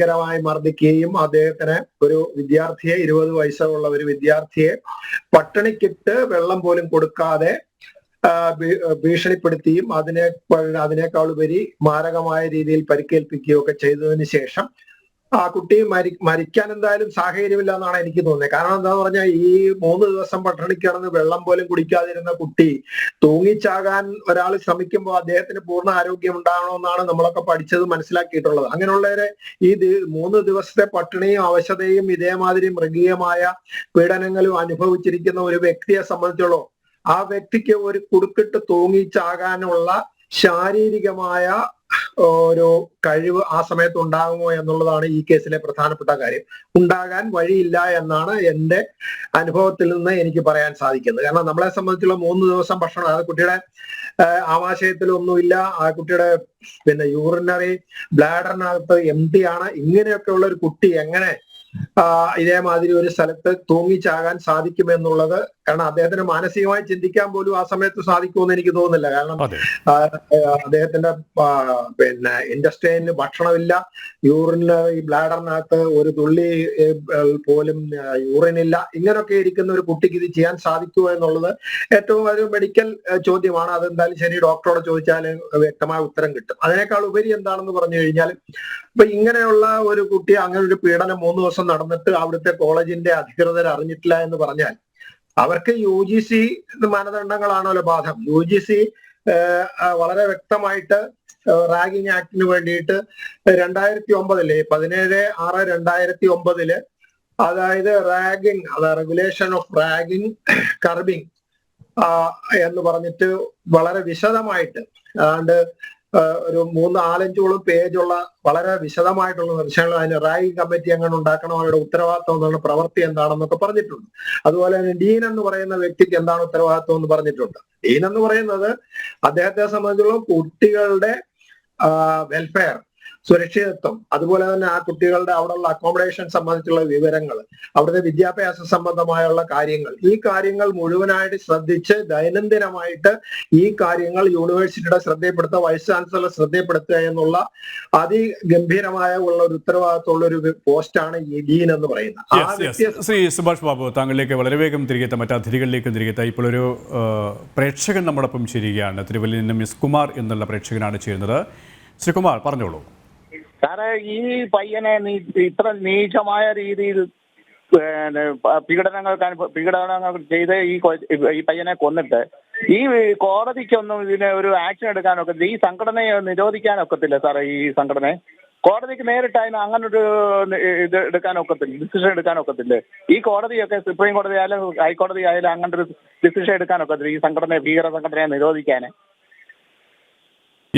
ഭീകരമായി മർദ്ദിക്കുകയും അദ്ദേഹത്തിന് ഒരു വിദ്യാർത്ഥിയെ ഇരുപത് വയസ്സുള്ള ഒരു വിദ്യാർത്ഥിയെ പട്ടിണിക്കിട്ട് വെള്ളം പോലും കൊടുക്കാതെ ഭീഷണിപ്പെടുത്തിയും അതിനെ അതിനേക്കാൾ ഉപരി മാരകമായ രീതിയിൽ പരിക്കേൽപ്പിക്കുകയും ഒക്കെ ചെയ്തതിന് ശേഷം ആ കുട്ടി മരി മരിക്കാൻ എന്തായാലും സാഹചര്യമില്ല എന്നാണ് എനിക്ക് തോന്നുന്നത് കാരണം എന്താന്ന് പറഞ്ഞാൽ ഈ മൂന്ന് ദിവസം പട്ടിണി കിടന്ന് വെള്ളം പോലും കുടിക്കാതിരുന്ന കുട്ടി തൂങ്ങിച്ചാകാൻ ഒരാൾ ശ്രമിക്കുമ്പോൾ അദ്ദേഹത്തിന് പൂർണ ആരോഗ്യം ഉണ്ടാകണമെന്നാണ് നമ്മളൊക്കെ പഠിച്ചത് മനസ്സിലാക്കിയിട്ടുള്ളത്. അങ്ങനെയുള്ളവരെ ഈ മൂന്ന് ദിവസത്തെ പട്ടിണിയും അവശതയും ഇതേമാതിരി മൃഗീയമായ പീഡനങ്ങളും അനുഭവിച്ചിരിക്കുന്ന ഒരു വ്യക്തിയെ സംബന്ധിച്ചോളം ആ വ്യക്തിക്ക് ഒരു കുടുക്കിട്ട് തൂങ്ങിച്ചാകാനുള്ള ശാരീരികമായ ഒരു കഴിവ് ആ സമയത്ത് ഉണ്ടാകുമോ എന്നുള്ളതാണ് ഈ കേസിലെ പ്രധാനപ്പെട്ട കാര്യം. ഉണ്ടാകാൻ വഴിയില്ല എന്നാണ് എന്റെ അനുഭവത്തിൽ നിന്ന് എനിക്ക് പറയാൻ സാധിക്കുന്നത്. കാരണം നമ്മളെ സംബന്ധിച്ചുള്ള മൂന്ന് ദിവസം ഭക്ഷണം അത് കുട്ടിയുടെ ആമാശയത്തിലൊന്നുമില്ല ആ കുട്ടിയുടെ പിന്നെ യൂറിനറി ബ്ലാഡറിനകത്ത് എം ടി ആണ്. ഇങ്ങനെയൊക്കെയുള്ള ഒരു കുട്ടി എങ്ങനെ ഇതേമാതിരി ഒരു സ്ഥലത്ത് തൂങ്ങിച്ചാകാൻ സാധിക്കുമെന്നുള്ളത് കാരണം അദ്ദേഹത്തിന് മാനസികമായി ചിന്തിക്കാൻ പോലും ആ സമയത്ത് സാധിക്കുമെന്ന് എനിക്ക് തോന്നുന്നില്ല. കാരണം അദ്ദേഹത്തിന്റെ പിന്നെ ഇൻഡസ്ട്രിയിന് ഭക്ഷണമില്ല. യൂറിന് ഈ ബ്ലാഡറിനകത്ത് ഒരു തുള്ളി പോലും യൂറിൻ യൂറിനില്ല ഇങ്ങനെയൊക്കെ ഇരിക്കുന്ന ഒരു കുട്ടിക്ക് ഇത് ചെയ്യാൻ സാധിക്കുമോ എന്നുള്ളത് ഏറ്റവും ഒരു മെഡിക്കൽ ചോദ്യമാണ്. അതെന്തായാലും ശരി ഡോക്ടറോട് ചോദിച്ചാൽ വ്യക്തമായ ഉത്തരം കിട്ടും. അതിനേക്കാൾ ഉപരി എന്താണെന്ന് പറഞ്ഞു കഴിഞ്ഞാൽ ഇപ്പൊ ഇങ്ങനെയുള്ള ഒരു കുട്ടി അങ്ങനെ ഒരു പീഡനം മൂന്ന് ദിവസം നടന്നിട്ട് അവിടുത്തെ കോളേജിന്റെ അധികൃതർ അറിഞ്ഞിട്ടില്ല എന്ന് പറഞ്ഞാൽ അവർക്ക് യു ജി സി മാനദണ്ഡങ്ങളാണല്ലോ ബാധം യു ജി സി വളരെ വ്യക്തമായിട്ട് റാഗിങ് ആക്ടിന് വേണ്ടിയിട്ട് രണ്ടായിരത്തി ഒമ്പതിൽ പതിനേഴ് ആറ് രണ്ടായിരത്തി ഒമ്പതിൽ അതായത് റാഗിങ് അത് റെഗുലേഷൻ ഓഫ് റാഗിങ് കർബിങ് എന്ന് പറഞ്ഞിട്ട് വളരെ വിശദമായിട്ട് അതുകൊണ്ട് ഒരു മൂന്ന് നാലഞ്ചോളം പേജുള്ള വളരെ വിശദമായിട്ടുള്ള നിർദ്ദേശങ്ങൾ അതിന് റാഗിംഗ് കമ്മിറ്റി എങ്ങനെ ഉണ്ടാക്കണം അവരുടെ ഉത്തരവാദിത്വം എന്നുള്ള പ്രവൃത്തി എന്താണെന്നൊക്കെ പറഞ്ഞിട്ടുണ്ട്. അതുപോലെ തന്നെ ഡീൻ എന്ന് പറയുന്ന വ്യക്തിക്ക് എന്താണ് ഉത്തരവാദിത്വം എന്ന് പറഞ്ഞിട്ടുണ്ട്. ഡീൻ എന്ന് പറയുന്നത് അദ്ദേഹത്തെ സംബന്ധിച്ചുള്ള കുട്ടികളുടെ വെൽഫെയർ സുരക്ഷിതത്വം. അതുപോലെ തന്നെ ആ കുട്ടികളുടെ അവിടെയുള്ള അക്കോമഡേഷൻ സംബന്ധിച്ചുള്ള വിവരങ്ങൾ അവിടുത്തെ വിദ്യാഭ്യാസ സംബന്ധമായുള്ള കാര്യങ്ങൾ. ഈ കാര്യങ്ങൾ മുഴുവനായിട്ട് ശ്രദ്ധിച്ച് ദൈനംദിനമായിട്ട് ഈ കാര്യങ്ങൾ യൂണിവേഴ്സിറ്റിയുടെ ശ്രദ്ധയപ്പെടുത്തുക വൈസ് ചാൻസലർ ശ്രദ്ധയപ്പെടുത്തുക എന്നുള്ള അതിഗംഭീരമായ ഉള്ള ഒരു ഉത്തരവാദിത്തമുള്ള ഒരു പോസ്റ്റാണ് ഈ ഡീൻ എന്ന് പറയുന്നത്. ശ്രീ സുഭാഷ് ബാബു താങ്കളിലേക്ക് വളരെ വേഗം തിരികെ എത്താം. മറ്റ് അതിഥികളിലേക്കും തിരികെ ഇപ്പോൾ ഒരു പ്രേക്ഷകൻ പ്രേക്ഷകൻ നമ്മോടൊപ്പം ചേരുകയാണ്. തിരുവല്ലയിൽ നിന്ന് മിസ് കുമാർ എന്നുള്ള പ്രേക്ഷകനാണ് ചേരുന്നത്. ശ്രീകുമാർ പറഞ്ഞോളൂ. സാറേ ഈ പയ്യനെ നീ ഇത്ര നീചമായ രീതിയിൽ പീഡനങ്ങൾ പീഡനങ്ങൾ ചെയ്ത് ഈ ഈ പയ്യനെ കൊന്നിട്ട് ഈ കോടതിക്കൊന്നും ഇതിനെ ഒരു ആക്ഷൻ എടുക്കാനൊക്കെ ഈ സംഘടനയെ നിരോധിക്കാനൊക്കത്തില്ല സാറേ ഈ സംഘടനയെ? കോടതിക്ക് നേരിട്ട് അതിന് അങ്ങനൊരു ഇത് എടുക്കാനൊക്കത്തില്ല ഡിസിഷൻ എടുക്കാനൊക്കത്തില്ല. ഈ കോടതിയൊക്കെ സുപ്രീം കോടതി ആയാലും ഹൈക്കോടതി ആയാലും അങ്ങനൊരു ഡിസിഷൻ എടുക്കാനൊക്കത്തില്ല ഈ സംഘടനയെ ഭീകര സംഘടനയെ നിരോധിക്കാൻ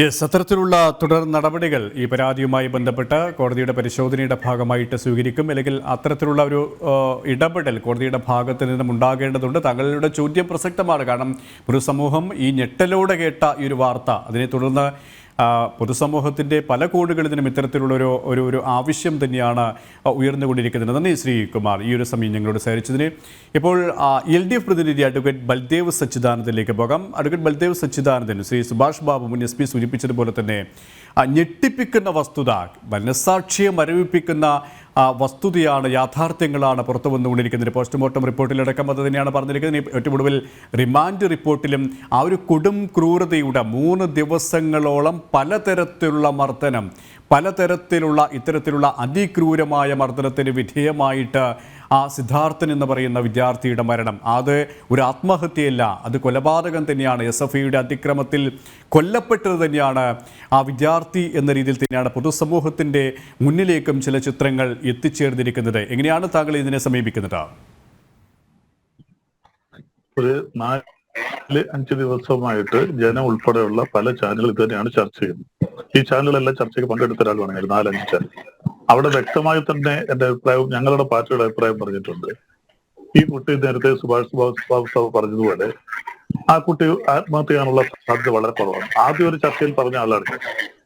യെസ് അത്തരത്തിലുള്ള തുടർ നടപടികൾ ഈ പരാതിയുമായി ബന്ധപ്പെട്ട് കോടതിയുടെ പരിശോധനയുടെ ഭാഗമായിട്ട് സ്വീകരിക്കും. അല്ലെങ്കിൽ അത്തരത്തിലുള്ള ഒരു ഇടപെടൽ കോടതിയുടെ ഭാഗത്ത് നിന്നും ഉണ്ടാകേണ്ടതുണ്ട്. താങ്കളുടെ ചോദ്യം പ്രസക്തമാണ്. കാരണം ഒരു സമൂഹം ഈ ഞെട്ടലോടെ കേട്ട ഈ ഒരു വാർത്ത അതിനെ തുടർന്ന് പൊതുസമൂഹത്തിന്റെ പല കോടുകളിലും ഇത്തരത്തിലുള്ളൊരു ഒരു ഒരു ആവശ്യം തന്നെയാണ് ഉയർന്നുകൊണ്ടിരിക്കുന്നത്. നന്ദി ശ്രീ കുമാർ. ഈ ഒരു സമയം ഞങ്ങളോട് സഹരിച്ചതിന് ഇപ്പോൾ എൽ ഡി എഫ് പ്രതിനിധി അഡ്വക്കേറ്റ് ബൽദേവ് സച്ചിദാനന്ദനിലേക്ക് പോകാം. അഡ്വക്കേറ്റ് ബൽദേവ് സച്ചിദാനന്ദൻ ശ്രീ സുഭാഷ് ബാബു മുൻ എസ് പി സൂചിപ്പിച്ചതുപോലെ തന്നെ ഞെട്ടിപ്പിക്കുന്ന വസ്തുത മനസ്സാക്ഷിയെ മരവിപ്പിക്കുന്ന വസ്തുതയാണ് യാഥാർത്ഥ്യങ്ങളാണ് പുറത്തു വന്നുകൊണ്ടിരിക്കുന്നത് പോസ്റ്റ്മോർട്ടം റിപ്പോർട്ടിലടക്കം അത് തന്നെയാണ് പറഞ്ഞിരിക്കുന്നത്. ഏറ്റവും ഒടുവിൽ റിമാൻഡ് റിപ്പോർട്ടിലും ആ ഒരു കൊടും ക്രൂരതയുടെ മൂന്ന് ദിവസങ്ങളോളം പലതരത്തിലുള്ള മർദ്ദനം പലതരത്തിലുള്ള ഇത്തരത്തിലുള്ള അതിക്രൂരമായ മർദ്ദനത്തിന് വിധേയമായിട്ട് ആ സിദ്ധാർത്ഥൻ എന്ന് പറയുന്ന വിദ്യാർത്ഥിയുടെ മരണം. അത് ഒരു ആത്മഹത്യയല്ല അത് കൊലപാതകം തന്നെയാണ്. എസ് എഫ് ഐയുടെ അതിക്രമത്തിൽ കൊല്ലപ്പെട്ടത് തന്നെയാണ് ആ വിദ്യാർത്ഥി എന്ന രീതിയിൽ തന്നെയാണ് പൊതുസമൂഹത്തിന്റെ മുന്നിലേക്കും ചില ചിത്രങ്ങൾ എത്തിച്ചേർന്നിരിക്കുന്നത്. എങ്ങനെയാണ് താങ്കൾ ഇതിനെ സമീപിക്കുന്നത്? ഒരു നാല് അഞ്ച് ദിവസമായിട്ട് ജനം ഉൾപ്പെടെയുള്ള പല ചാനലുകൾ തന്നെയാണ് ചർച്ച ചെയ്യുന്നത്. ഈ ചാനലുകളെല്ലാം ചർച്ചയ്ക്ക് പങ്കെടുത്ത ഒരാൾ വേണമെങ്കിൽ നാലഞ്ച് ചാനൽ. അവിടെ വ്യക്തമായി തന്നെ എന്റെ അഭിപ്രായവും ഞങ്ങളുടെ പാർട്ടിയുടെ അഭിപ്രായം പറഞ്ഞിട്ടുണ്ട്. ഈ കുട്ടി നേരത്തെ സുഭാഷ് സുഭാഷ് പറഞ്ഞതുപോലെ ആ കുട്ടി ആത്മഹത്യ ചെയ്യാനുള്ള സാധ്യത വളരെ കുറവാണ്. ആദ്യം ഒരു ചർച്ചയിൽ പറഞ്ഞ ആളാണ്.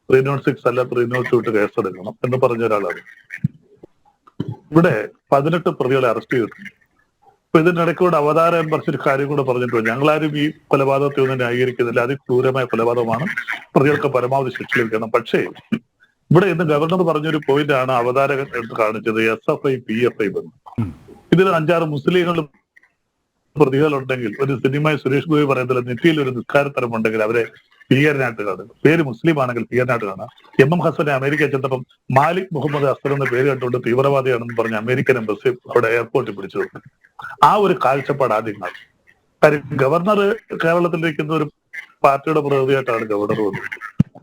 ത്രീ നോട്ട് സിക്സ് അല്ല ത്രീ നോട്ട് ടു കേസെടുക്കണം എന്ന് പറഞ്ഞ ഒരാളാണ്. ഇവിടെ പതിനെട്ട് പ്രതികളെ അറസ്റ്റ് ചെയ്തു അപ്പൊ ഇതിനിടയ്ക്ക് കൂടെ അവതാരം കുറച്ചൊരു കാര്യം കൂടെ പറഞ്ഞിട്ടുണ്ട്. ഞങ്ങളാരും ഈ കൊലപാതകത്തെ ഒന്നും ന്യായീകരിക്കുന്നില്ല. അതിക്രൂരമായ കൊലപാതകമാണ് പ്രതികൾക്ക് പരമാവധി ശിക്ഷ ലഭിക്കണം. പക്ഷേ ഇവിടെ ഇന്ന് ഗവർണർ പറഞ്ഞൊരു പോയിന്റ് ആണ് അവതാരകൻ എടുത്ത് കാണിച്ചത് S F I P F I ബന്ധം ഇതിൽ അഞ്ചാറ് മുസ്ലിങ്ങൾ പ്രതികളുണ്ടെങ്കിൽ ഒരു സിനിമയിൽ സുരേഷ് ഗോപി പറയുന്നത് നെറ്റിയിൽ ഒരു നിസ്കാരത്തരം ഉണ്ടെങ്കിൽ അവരെ പിയറിനായിട്ട് കാണുക. പേര് മുസ്ലിം ആണെങ്കിൽ പിയറിനായിട്ട് കാണാം എം എം ഹസനെ അമേരിക്ക ചെന്നപ്പം മാലിക് മുഹമ്മദ് ഹസൻ എന്ന പേര് കണ്ടുകൊണ്ട് തീവ്രവാദിയാണെന്ന് പറഞ്ഞ് അമേരിക്കൻ എംബസി അവിടെ എയർപോർട്ടിൽ പിടിച്ചു. ആ ഒരു കാഴ്ചപ്പാട് ആദ്യം കാണും. കാര്യം ഗവർണർ കേരളത്തിലിരിക്കുന്ന ഒരു പാർട്ടിയുടെ പ്രതിനിധിയായിട്ടാണ് ഗവർണർ വന്നത്.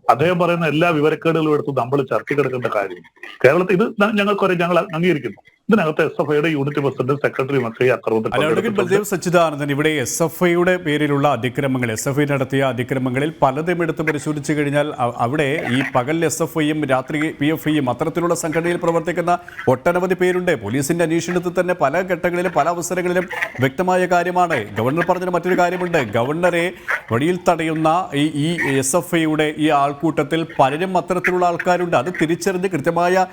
അദ്ദേഹം പറയുന്ന എല്ലാ വിവരക്കേടുകളും എടുത്ത് നമ്മൾ ചർച്ചയ്ക്കെടുക്കേണ്ട കാര്യം. കേരളത്തിൽ ഇത് ഞങ്ങൾക്കൊരു ഞങ്ങൾ അംഗീകരിക്കുന്നു. ഇതിനകത്ത് എസ് എഫ് ഐയുടെ യൂണിറ്റ് പ്രസിഡന്റ് സെക്രട്ടറിയും ഒക്കെ ഈ അക്രമത്തിൽ സച്ചിദാനന്ദൻ. ഇവിടെ എസ് എഫ് ഐയുടെ പേരിലുള്ള അതിക്രമങ്ങൾ എസ് എഫ് ഐ നടത്തിയ അതിക്രമങ്ങളിൽ പലതും എടുത്ത് പരിശോധിച്ചു കഴിഞ്ഞാൽ അവിടെ ഈ പകൽ എസ് എഫ് ഐയും രാത്രി പി എഫ് ഐയും അത്തരത്തിലുള്ള സംഘടനയിൽ പ്രവർത്തിക്കുന്ന ഒട്ടനവധി പേരുണ്ട്. പോലീസിന്റെ അന്വേഷണത്തിൽ തന്നെ പല ഘട്ടങ്ങളിലും പല അവസരങ്ങളിലും വ്യക്തമായ കാര്യമാണ്. ഗവർണർ പറഞ്ഞ മറ്റൊരു കാര്യമുണ്ട്. ഗവർണറെ വഴിയിൽ തടയുന്ന ഈ ഈ എസ് എഫ് ഐയുടെ ഈ ആൾക്കൂട്ടത്തിൽ പലരും അത്തരത്തിലുള്ള ആൾക്കാരുണ്ട്. അത് തിരിച്ചറിഞ്ഞ് കൃത്യമായ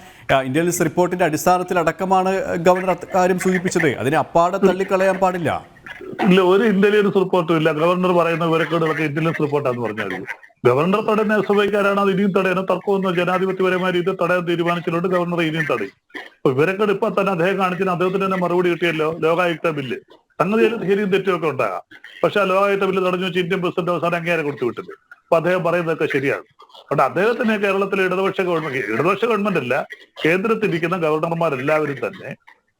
ഇന്റലിജൻസ് റിപ്പോർട്ടിന്റെ അടിസ്ഥാനത്തിൽ അടക്കമാണ് ഗവർണർ കാര്യം സൂചിപ്പിച്ചത്. അതിനെ അപ്പാടെ തള്ളിക്കളയാൻ പാടില്ല. ഇല്ല ഒരു ഇന്റലിജൻസ് റിപ്പോർട്ടും ഇല്ല. ഗവർണർ പറയുന്ന വിവരക്കേടുകളൊക്കെ ഇന്റലിജൻസ് റിപ്പോർട്ടാന്ന് പറഞ്ഞാൽ ഗവർണർ തടയുന്ന സഭയ്ക്കാരാണ് അത് ഇനിയും തടയുന്നത് തർക്കമൊന്നും ജനാധിപത്യപരമായ രീതിയിൽ തടയാൻ തീരുമാനിച്ചിട്ടുണ്ട് ഗവർണർ ഇനിയും തടയും. അപ്പൊ വിവരക്കേട് ഇപ്പൊ തന്നെ അദ്ദേഹം കാണിച്ചിന് അദ്ദേഹത്തിന് തന്നെ മറുപടി കിട്ടിയല്ലോ ലോകായുക്ത ബില്ല്. സംഗതി ശരിയും തെറ്റുമൊക്കെ ഉണ്ടാകാം. പക്ഷെ ആ ലോകായുക്ത ബില്ല് തടഞ്ഞു വെച്ച് ഇന്ത്യൻ പ്രസിഡന്റ് അവസാനം അംഗീകാരം കൊടുത്തു വിട്ടില്ല അപ്പൊ അദ്ദേഹം പറയുന്നതൊക്കെ ശരിയാണ്. അതുകൊണ്ട് അദ്ദേഹത്തിന് കേരളത്തിലെ ഇടതുപക്ഷ ഗവൺമെന്റ് ഇടതുപക്ഷ ഗവൺമെന്റ് അല്ല കേന്ദ്രത്തിരിക്കുന്ന ഗവർണർമാരെല്ലാവരും തന്നെ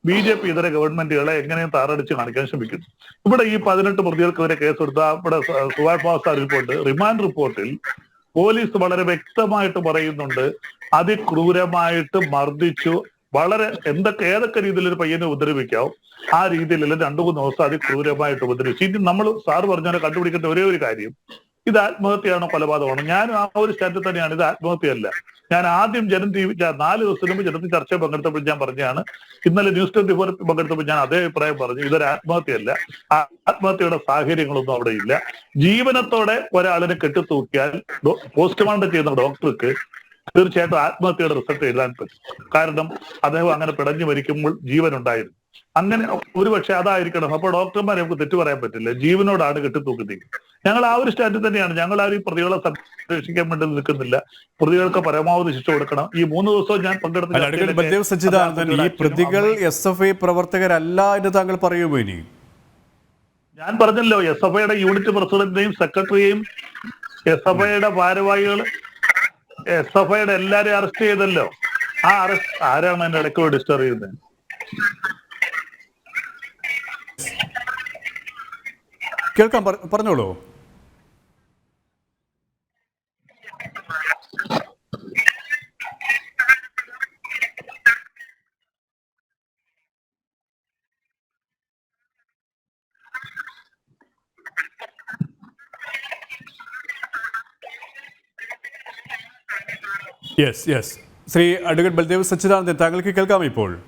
ബി ജെ പി ഇതര ഗവൺമെന്റുകളെ എങ്ങനെയും താറടിച്ച് കാണിക്കാൻ ശ്രമിക്കുന്നു. ഇവിടെ ഈ പതിനെട്ട് പ്രതികൾക്കെതിരെ കേസെടുത്ത ഇവിടെ സുഭാഷ് റിപ്പോർട്ട് റിമാൻഡ് റിപ്പോർട്ടിൽ പോലീസ് വളരെ വ്യക്തമായിട്ട് പറയുന്നുണ്ട് അതിക്രൂരമായിട്ട് മർദ്ദിച്ചു വളരെ എന്തൊക്കെ ഏതൊക്കെ രീതിയിൽ ഒരു പയ്യനെ ഉപദ്രവിക്കാവും ആ രീതിയിലുള്ള രണ്ടു മൂന്ന് ദിവസം അതിക്രൂരമായിട്ട് ഉപദ്രവിച്ചു. ഇനി നമ്മൾ സാറ് പറഞ്ഞാൽ കണ്ടുപിടിക്കേണ്ട ഒരേ ഒരു കാര്യം ഇത് ആത്മഹത്യയാണോ കൊലപാതകമാണോ? ഞാനും ആ ഒരു സ്റ്റാൻഡിൽ തന്നെയാണ്. ഇത് ആത്മഹത്യയല്ല. ഞാൻ ആദ്യം ജനം വി നാല് ദിവസത്തിന് മുമ്പ് ജനത്തിൽ ചർച്ചയിൽ പങ്കെടുത്തപ്പോൾ ഞാൻ പറഞ്ഞാണ് ഇന്നലെ ന്യൂസ് ട്വന്റി ഫോർ പങ്കെടുത്തപ്പോൾ ഞാൻ അതേ അഭിപ്രായം പറഞ്ഞു. ഇതൊരു ആത്മഹത്യയല്ല. ആത്മഹത്യയുടെ സാഹചര്യങ്ങളൊന്നും അവിടെ ഇല്ല. ജീവനത്തോടെ ഒരാളിനെ കെട്ടിത്തൂക്കിയാൽ പോസ്റ്റ്മോർട്ടം ചെയ്യുന്ന ഡോക്ടർക്ക് തീർച്ചയായിട്ടും ആത്മഹത്യയുടെ റിസൾട്ട് എഴുതാൻ പറ്റും. കാരണം അദ്ദേഹം അങ്ങനെ പിടഞ്ഞു മരിക്കുമ്പോൾ ജീവൻ ഉണ്ടായിരുന്നു അങ്ങനെ ഒരുപക്ഷെ അതായിരിക്കണം. അപ്പൊ ഡോക്ടർമാരെ നമുക്ക് തെറ്റു പറയാൻ പറ്റില്ല. ജീവനോടാണ് കെട്ടിത്തൂക്കുന്നത് ഞങ്ങൾ ആ ഒരു സ്റ്റാൻഡിൽ തന്നെയാണ്. ഞങ്ങൾ ആ ഒരു പ്രതികളെ സംരക്ഷിക്കാൻ വേണ്ടി നിൽക്കുന്നില്ല. പ്രതികൾക്ക് പരമാവധി ശിക്ഷ കൊടുക്കണം. ഈ മൂന്ന് ദിവസവും ഞാൻ പങ്കെടുത്ത ഈ പ്രതികൾ എസ് എഫ് ഐ പ്രവർത്തകരല്ല എന്ന് താങ്കൾ പറയുമോ ഇനി? ഞാൻ പറഞ്ഞല്ലോ എസ് എഫ് ഐയുടെ യൂണിറ്റ് പ്രസിഡന്റിനെയും സെക്രട്ടറിയെയും എസ് എഫ് ഐയുടെ ഭാരവാഹികൾ എസ് എഫ് ഐയുടെ എല്ലാരെയും അറസ്റ്റ് ചെയ്തല്ലോ. ആ അറസ്റ്റ് ആരാണ് എന്റെ ഇടയ്ക്ക് ഡിസ്റ്റർബ് ചെയ്യുന്നത്? കേൾക്കാം പറ- പറഞ്ഞോളൂ. Yes yes Shri advocate Baldev Sachidanandan താങ്കൾക്ക് കേൾക്കാം ഇപ്പോൾ.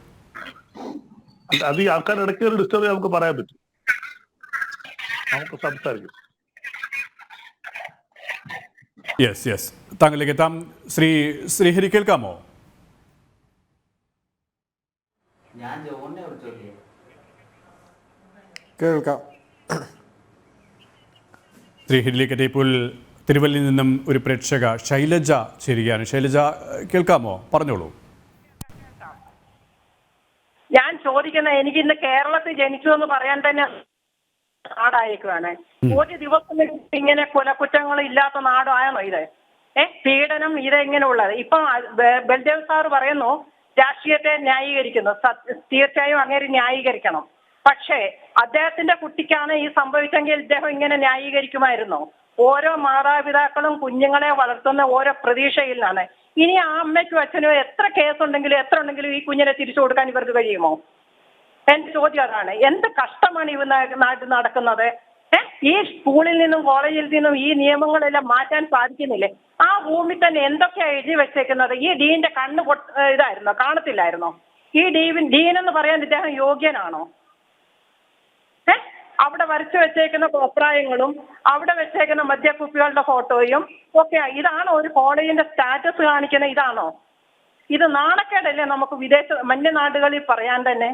അത് ഈ ആൾക്കാർ ഇടയ്ക്ക് ഒരു ഡിസ്റ്റർബ് നമുക്ക് പറയാൻ പറ്റും. നമുക്ക് സംസാരിക്കും. യെസ് യെസ് താങ്കളിലേക്ക് എത്താം. ശ്രീ ശ്രീഹരി കേൾക്കാമോ? കേൾക്കാം. ശ്രീഹരിയിലേക്ക് എത്തിയ ഇപ്പോൾ തിരുവല്ലിൽ നിന്നും ഒരു പ്രേക്ഷക ശൈലജ ചേരുകയാണ്. ശൈലജ കേൾക്കാമോ? പറഞ്ഞോളൂ. ഞാൻ ചോദിക്കുന്ന എനിക്ക് ഇന്ന് കേരളത്തിൽ ജനിച്ചു എന്ന് പറയാൻ തന്നെ നാടായേക്കുവാണ്. ഒരു ദിവസം ഇങ്ങനെ കൊലക്കുറ്റങ്ങൾ ഇല്ലാത്ത നാടാണോ ഇത്? ഏ? പീഡനം ഇത് എങ്ങനെയുള്ളത്? ഇപ്പൊ ബൽദേവ് സാർ പറയുന്നു രാഷ്ട്രീയത്തെ ന്യായീകരിക്കുന്നു. തീർച്ചയായും അങ്ങനെ ന്യായീകരിക്കണം. പക്ഷേ അദ്ദേഹത്തിന്റെ കുട്ടിക്കാണ് ഈ സംഭവിച്ചെങ്കിൽ ഇദ്ദേഹം ഇങ്ങനെ ന്യായീകരിക്കുമായിരുന്നു. ഓരോ മാതാപിതാക്കളും കുഞ്ഞുങ്ങളെ വളർത്തുന്ന ഓരോ പ്രതീക്ഷയിലാണ്. ഇനി ആ അമ്മയ്ക്കും അച്ഛനും എത്ര കേസുണ്ടെങ്കിലും എത്ര ഉണ്ടെങ്കിലും ഈ കുഞ്ഞിനെ തിരിച്ചു കൊടുക്കാൻ ഇവർക്ക് കഴിയുമോ? എന്റെ ചോദ്യം അതാണ്. എന്ത് കഷ്ടമാണ് ഇവ നാട്ടിൽ നടക്കുന്നത്? ഈ സ്കൂളിൽ നിന്നും കോളേജിൽ നിന്നും ഈ നിയമങ്ങളെല്ലാം മാറ്റാൻ സാധിക്കുന്നില്ലേ? ആ ഭൂമി തന്നെ എന്തൊക്കെയാ എഴുതി വെച്ചേക്കുന്നത്? ഈ ഡീന്റെ കണ്ണ് പൊട്ട ഇതായിരുന്നോ? കാണത്തില്ലായിരുന്നോ? ഈ ഡീവിൻ ഡീൻ എന്ന് പറയാൻ ഇദ്ദേഹം യോഗ്യനാണോ? അവിടെ വരച്ചു വെച്ചേക്കുന്ന അഭിപ്രായങ്ങളും അവിടെ വെച്ചേക്കുന്ന മദ്യക്കുപ്പികളുടെ ഫോട്ടോയും ഒക്കെ ഇതാണോ ഒരു കോളേജിന്റെ സ്റ്റാറ്റസ് കാണിക്കുന്ന ഇതാണോ? ഇത് നാണക്കേടല്ലേ നമുക്ക് വിദേശ മന്യനാടുകളിൽ പറയാൻ തന്നെ?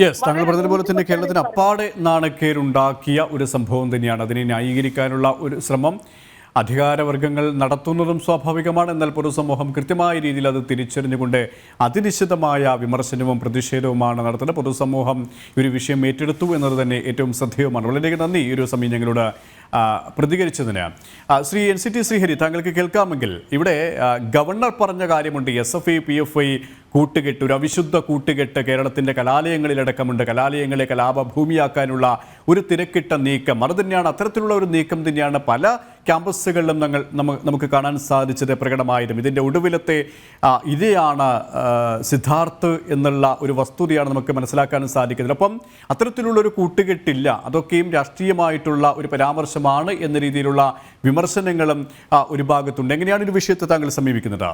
യെസ് താങ്കൾ പറഞ്ഞതുപോലെ തന്നെ കേരളത്തിന് അപ്പാടെ നാണക്കേരുണ്ടാക്കിയ ഒരു സംഭവം തന്നെയാണ്. അതിനെ ന്യായീകരിക്കാനുള്ള ഒരു ശ്രമം അധികാരവർഗങ്ങൾ നടത്തുന്നതും സ്വാഭാവികമാണ്. എന്നാൽ പൊതുസമൂഹം കൃത്യമായ രീതിയിൽ അത് തിരിച്ചറിഞ്ഞുകൊണ്ട് അതിനിശ്ചിതമായ വിമർശനവും പ്രതിഷേധവുമാണ് നടത്തുന്നത്. പൊതുസമൂഹം ഒരു വിഷയം ഏറ്റെടുത്തു എന്നത് തന്നെ ഏറ്റവും ശ്രദ്ധേയമാണ് വളരെയധികം നന്ദി ഈ ഒരു സമയം ഞങ്ങളോട് പ്രതികരിച്ചതിന്. Shri N C T Sreehari താങ്കൾക്ക് കേൾക്കാമെങ്കിൽ ഇവിടെ ഗവർണർ പറഞ്ഞ കാര്യമുണ്ട്. S F I P F I കൂട്ടുകെട്ട് ഒരു അവിശുദ്ധ കൂട്ടുകെട്ട് കേരളത്തിന്റെ കലാലയങ്ങളിലടക്കമുണ്ട്. കലാലയങ്ങളെ കലാപഭൂമിയാക്കാനുള്ള ഒരു തിരക്കിട്ട നീക്കം. അത് തന്നെയാണ് അത്തരത്തിലുള്ള ഒരു നീക്കം തന്നെയാണ് പല ക്യാമ്പസുകളിലും ഞങ്ങൾ നമുക്ക് കാണാൻ സാധിച്ചത് പ്രകടമായിരുന്നു. ഇതിന്റെ ഒടുവിലത്തെ ഇരയാണ് സിദ്ധാർത്ഥ് എന്നുള്ള ഒരു വസ്തുതയാണ് നമുക്ക് മനസ്സിലാക്കാൻ സാധിക്കുന്നത്. അപ്പം അത്തരത്തിലുള്ള ഒരു കൂട്ടുകെട്ടില്ല അതൊക്കെയും രാഷ്ട്രീയമായിട്ടുള്ള ഒരു പരാമർശമാണ് എന്ന രീതിയിലുള്ള വിമർശനങ്ങളും ഒരു ഭാഗത്തുണ്ട്. എങ്ങനെയാണ് ഒരു വിഷയത്തെ താങ്കൾ സമീപിക്കുന്നത്?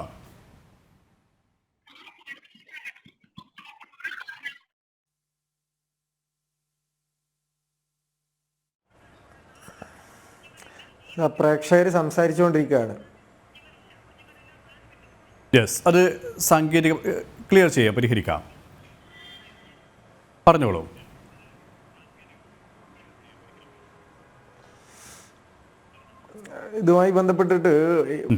പ്രേക്ഷകർ സംസാരിച്ചുകൊണ്ടിരിക്കുകയാണ്. യെസ് അത് സാങ്കേതിക ക്ലിയർ ചെയ്യാം പരിഹരിക്കാം. പറഞ്ഞോളൂ. ഇതുമായി ബന്ധപ്പെട്ടിട്ട്